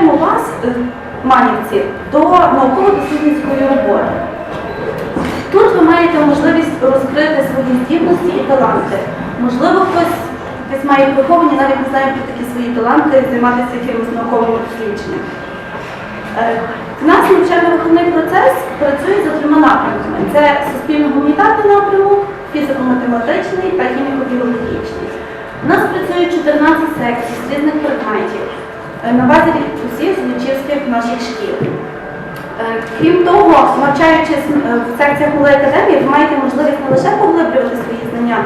залучаємо вас, е, манівців, до науково-дослідницької роботи. Тут ви маєте можливість розкрити свої здібності і таланти. Можливо, хтось десь має приховані, навіть не знає про такі свої таланти, займатися якимось науковими дослідженнями. Е, У нас навчально-виховний процес працює за трьома напрямками: це суспільно-гуманітарний напрямок, фізико-математичний та хіміко-біологічний. У нас працює 14 секцій з різних предметів е, на базі усіх звичайських наших шкіл. Е, Крім того, навчаючись е, в секціях малої академії, ви маєте можливість не лише поглиблювати свої знання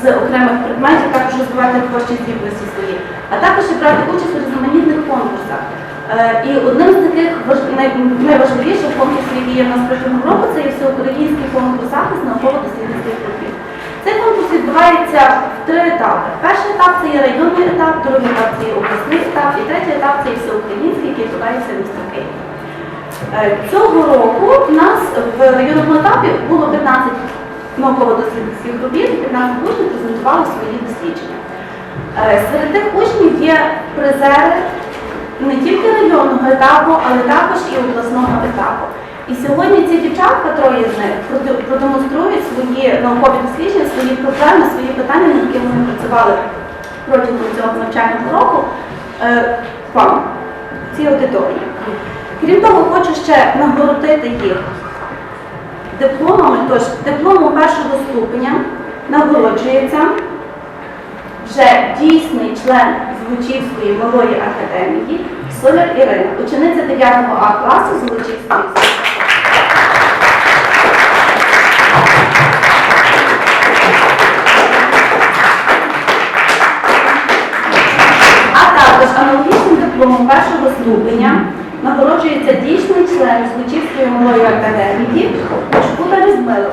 з окремих предметів, також розвивати творчі здібності свої, а також і брати участь у різноманітних конкурсах. Е, І одним з таких найважливіших конкурсів, які є в нас протягом року, це є всеукраїнський конкурс захист науково-дослідницьких робіт. Цей конкурс відбувається в три етапи. Перший етап це є районний етап, другий етап це є обласний етап, і третій етап це є всеукраїнський, який відбувається в місті Е, Цього року в нас в районному етапі було 15 науково-дослідницьких робіт, і 15 учнів презентували свої дослідження. Е, Серед тих учнів є призери не тільки районного етапу, але також і обласного етапу. І сьогодні ці дівчатка, троє з них, продемонструють свої наукові дослідження, свої проблеми, свої питання, над якими вони працювали протягом цього навчального року е, вам, цій аудиторії. Крім того, хочу ще нагородити їх дипломами. Тож дипломом першого ступеня нагороджується вже дійсний член Злочівської малої академії Соляр Ірина, учениця 9 А класу Злочівської. А також аналогічним дипломом першого ступеня нагороджується дійсний член Злочівської малої академії Шкута Людмила.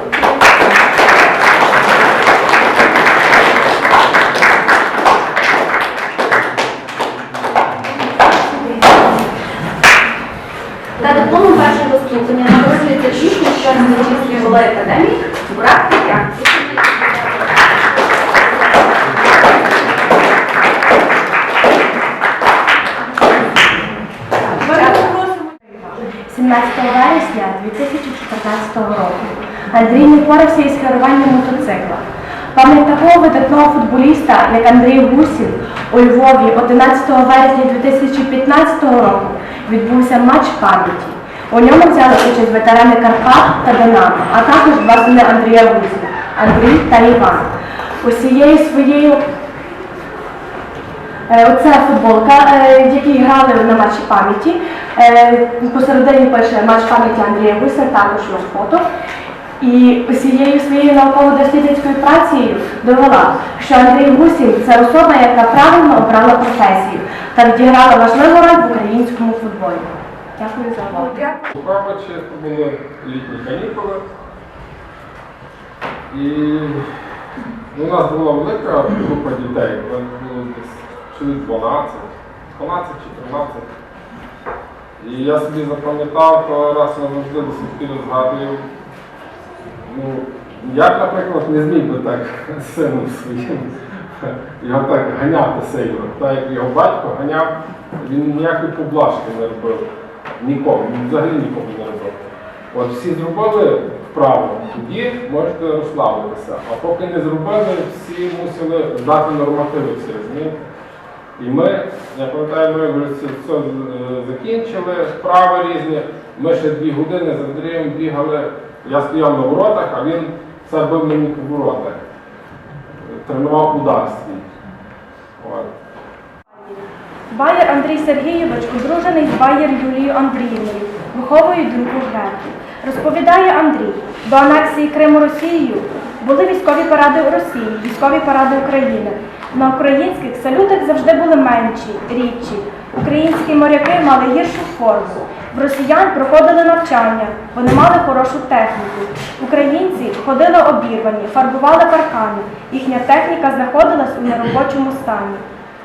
Та дипломом першого ступеня нагороджується дійсний член Злочівської малої академії Бурак 17 вересня 2014 року Андрій не впорався із керуванням мотоцикла. Пам'ять такого видатного футболіста, як Андрій Гусів, у Львові 11 вересня 2015 року відбувся матч пам'яті. У ньому взяли участь ветерани Карпат та Динамо, а також два сини Андрія Гусєва – Андрій та Іван. Усією своєю Е, Оце футболка, е, в грали на матчі пам'яті. Е, Посередині пише матч пам'яті Андрія Гуся, також його фото. І усією своєю науково-дослідницькою працею довела, що Андрій Гусів це особа, яка правильно обрала професію та відіграла важливу роль в українському футболі. Дякую за увагу. У це були літні канікули. І у нас була велика група дітей, у нас було десь чоловік 12, 12 чи 13. І я собі запам'ятав е, раз назавжди до сих пір згадую. Ну, я, наприклад, не зміг би так з сином своїм його так ганяти сильно. Так як його батько ганяв, він ніякої поблажки не робив. Нікому, він взагалі нікому не робив. От всі зробили вправо, тоді можете розслабитися. А поки не зробили, всі мусили дати нормативи всі, розумієте? І ми, я пам'ятаю, ми вже все е, закінчили, вправи різні. Ми ще дві години з Андрієм бігали. Я стояв на воротах, а він все бив мені по воротах. Тренував удар свій. От. Байер Андрій Сергійович одружений з Байер Юлією Андріївною, виховує доньку Грету. Розповідає Андрій, до анексії Криму Росією були військові паради у Росії, військові паради України. На українських салютах завжди були менші, рідші. Українські моряки мали гіршу форму. В росіян проходили навчання, вони мали хорошу техніку. Українці ходили обірвані, фарбували паркани. Їхня техніка знаходилась у неробочому стані.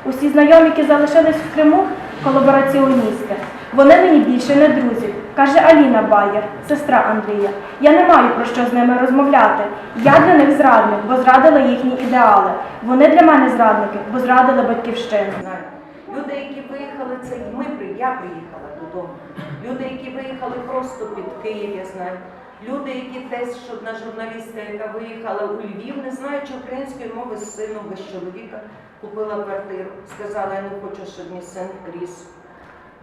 Усі знайомі, які залишились в Криму, колабораціоністи. Вони мені більше не друзі, каже Аліна Байер, сестра Андрія. Я не маю про що з ними розмовляти. Я для них зрадник, бо зрадила їхні ідеали. Вони для мене зрадники, бо зрадили батьківщину. Люди, які виїхали, це ми я приїхала додому. Люди, які виїхали просто під Київ, я знаю. Люди, які десь, що одна журналістка, яка виїхала у Львів, не знаючи української мови з сином без чоловіка, купила квартиру. Сказала, я не хочу, щоб мій син ріс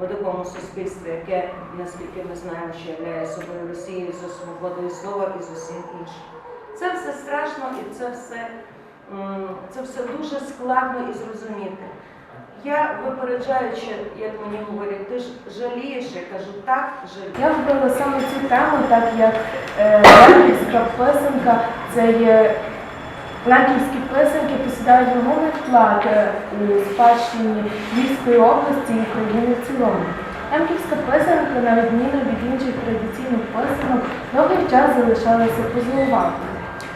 у такому суспільстві, яке, наскільки ми знаємо, що являє собою Росією за свободою слова і з усім іншим. Це все страшно і це все, це все дуже складно і зрозуміти. Я випереджаючи, як мені говорять, ти ж жалієш, я кажу, так, жалію. Я вибрала саме цю тему, так як е, лемківська писанка це є лемківські писанки посідають вагомий вклад е, у спадщині Львівської області і країни в цілому. Лемківська писанка, на відміну від інших традиційних писанок, довгий час залишалася поза.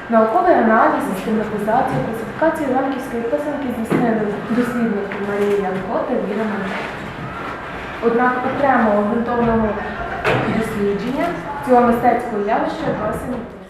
Науковий аналіз, систематизацію, класифікацію лемківської писанки здійснили дослідники Марія Янко та Віра Манчук. Однак окремого ґрунтовного дослідження цього мистецького явища досі не.